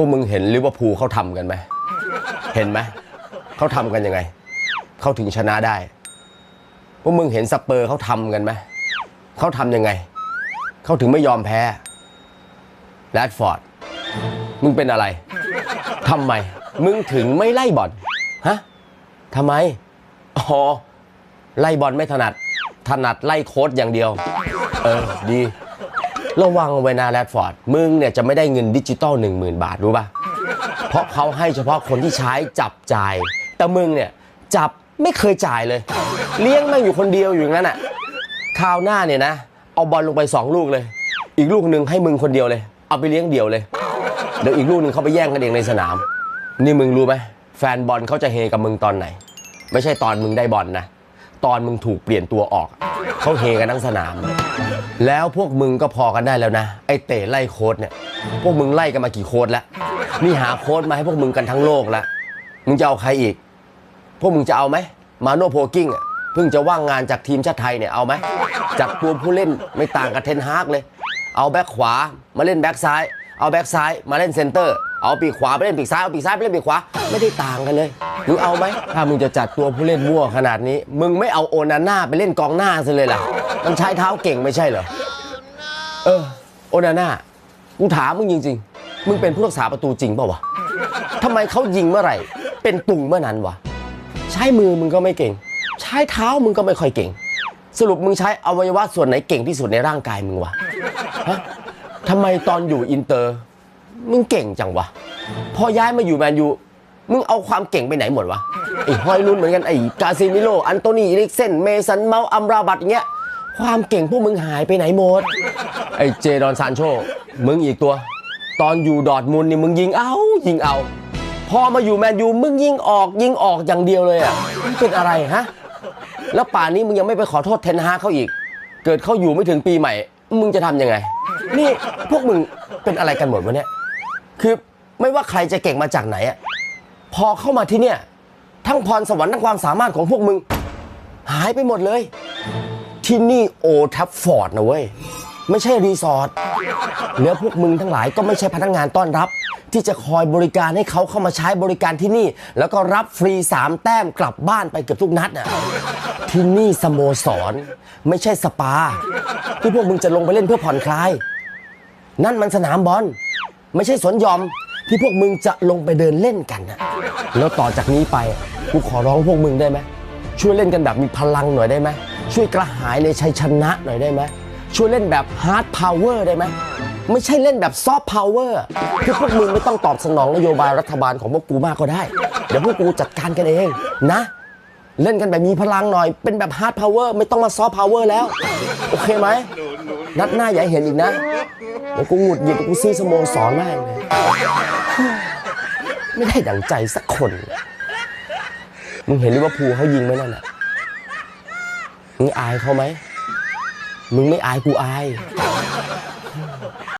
พวกมึงเห็นลิเวอร์พูลเขาทำกันไหมเห็นไหมเขาทำกันยังไงเขาถึงชนะได้ พวกมึงเห็นสเปอร์เขาทำกันไหมเขาทำยังไงเขาถึงไม่ยอมแพ้แรดฟอร์ดมึงเป็นอะไรทำไม มึงถึงไม่ไล่บอลฮะทำไมอ๋อไล่บอลไม่ถนัด ถนัดไล่โค้ดอย่างเดียว เออ ดี ระวังไว้นะแรดฟอร์ด มึงเนี่ยจะไม่ได้เงินดิจิตอล1 0,000 บาทรู้ป่ะ เพราะเขาให้เฉพาะคนที่ใช้จับจ่าย แต่มึงเนี่ยจับไม่เคยจ่ายเลย เลี้ยงแม่งอยู่คนเดียวอยู่อย่างนั้นอะคราวหน้าเนี่ยนะ เอาบอลลงไป 2 ลูกเลย อีกลูกหนึ่งให้มึงคนเดียวเลย เอาไปเลี้ยงเดี่ยวเลย เดี๋ยวอีกลูกหนึ่งเขาไปแย่งกันเองในสนาม นี่มึงรู้ไหมแฟนบอลเขาจะเฮกับมึงตอนไหน ไม่ใช่ตอนมึงได้บอลนะ ตอนมึงถูกเปลี่ยนตัวออกเขาเฮกันทั้งสนาม แล้วพวกมึงก็พอกันได้แล้วนะ ไอเตะไล่โค้ดเนี่ย พวกมึงไล่กันมากี่โค้ดแล้วนี่หาโค้ดมาให้พวกมึงกันทั้งโลกแล้วมึงจะเอาใครอีก พวกมึงจะเอาไหมมาโนโพกิ้งอะเพิ่งจะว่างงานจากทีมชาติไทยเนี่ยเอาไหมจากตัวผู้เล่นไม่ต่างกับเทนฮากเลย เอาแบ็คขวามาเล่นแบ็คซ้าย เอาแบ็คซ้ายมาเล่นเซนเตอร์ เอาปีกขวาไปเล่นปีกซ้ายเอาปีกซ้ายไปเล่นปีกขวาไม่ได้ต่างกันเลยมึงเอาไหมถ้ามึงจะจัดตัวผู้เล่นมั่วขนาดนี้ มึงไม่เอาโอนาน่าไปเล่นกองหน้าซะเลยล่ะ มันใช้เท้าเก่งไม่ใช่เหรอเออโอนาน่ากูถามมึงจริงๆมึงเป็นผู้รักษาประตูจริงเปล่าวะทำไมเขายิงเมื่อไหร่ เป็นตุงเมื่อนั้นวะใช้มือมึงก็ไม่เก่ง ใช้เท้ามึงก็ไม่ค่อยเก่ง สรุปมึงใช้อวัยวะส่วนไหนเก่งที่สุดในร่างกายมึงวะฮะทำไมตอนอยู่อินเตอร์ มึงเก่งจังวะ พอย้ายมาอยู่แมนยู มึงเอาความเก่งไปไหนหมดวะ ไอ้ฮอยลุนเหมือนกัน ไอ้กาซิมิโล อันโตนีอิริกเซน เมสันเมาอัมราบัตอย่างเงี้ย ความเก่งพวกมึงหายไปไหนหมด ไอ้เจดอนซานโช มึงอีกตัว ตอนอยู่ดอร์ทมุนนี่มึงยิงเอายิงเอา พอมาอยู่แมนยูมึงยิงออกยิงออกอย่างเดียวเลยอะมึงเป็นอะไรฮะ แล้วป่านนี้มึงยังไม่ไปขอโทษเทนฮาเขาอีก เกิดเขาอยู่ไม่ถึงปีใหม่ มึงจะทำยังไง นี่พวกมึงเป็นอะไรกันหมดวะเนี่ย คือไม่ว่าใครจะเก่งมาจากไหนอะพอเข้ามาที่เนี่ย ทั้งพรสวรรค์ทั้งความสามารถของพวกมึง หายไปหมดเลย ที่นี่โอทัฟฟอร์ดนะเว้ย ไม่ใช่รีสอร์ทแล้วพวกมึงทั้งหลายก็ไม่ใช่พนักงานต้อนรับ ที่จะคอยบริการให้เขาเข้ามาใช้บริการที่นี่ แล้วก็รับฟรีสามแต้มกลับบ้านไปเกือบทุกนัดอะที่นี่สโมสร ไม่ใช่สปา ที่พวกมึงจะลงไปเล่นเพื่อผ่อนคลาย นั่นมันสนามบอล ไม่ใช่สวนหยอมที่พวกมึงจะลงไปเดินเล่นกันนะแล้วต่อจากนี้ไปกูขอร้องพวกมึงได้ไหมช่วยเล่นกันแบบมีพลังหน่อยได้ไหมช่วยกระหายในชัยชนะหน่อยได้ไหมช่วยเล่นแบบฮาร์ดพาวเวอร์ได้ไหมไม่ใช่เล่นแบบซอฟต์พาวเวอร์คือพวกมึงไม่ต้องตอบสนองนโยบายรัฐบาลของพวกกูมากก็ได้ เดี๋ยวพวกกูจัดการกันเองนะ เล่นกันแบบมีพลังหน่อย เป็นแบบฮาร์ดพาวเวอร์ไม่ต้องมาซอฟต์พาวเวอร์แล้ว โอเคไหมนัดหน้าอย่าให้เห็นอีกนะ ดี๋ยวกูหงุดหงิดกูซื้อสโมสรแม่งเลยไม่ได้ดังใจสักคน มึงเห็นลิเวอร์พูลเขายิงไหมนั่นน่ะมึงอายเขาไหม มึงไม่อายกูอาย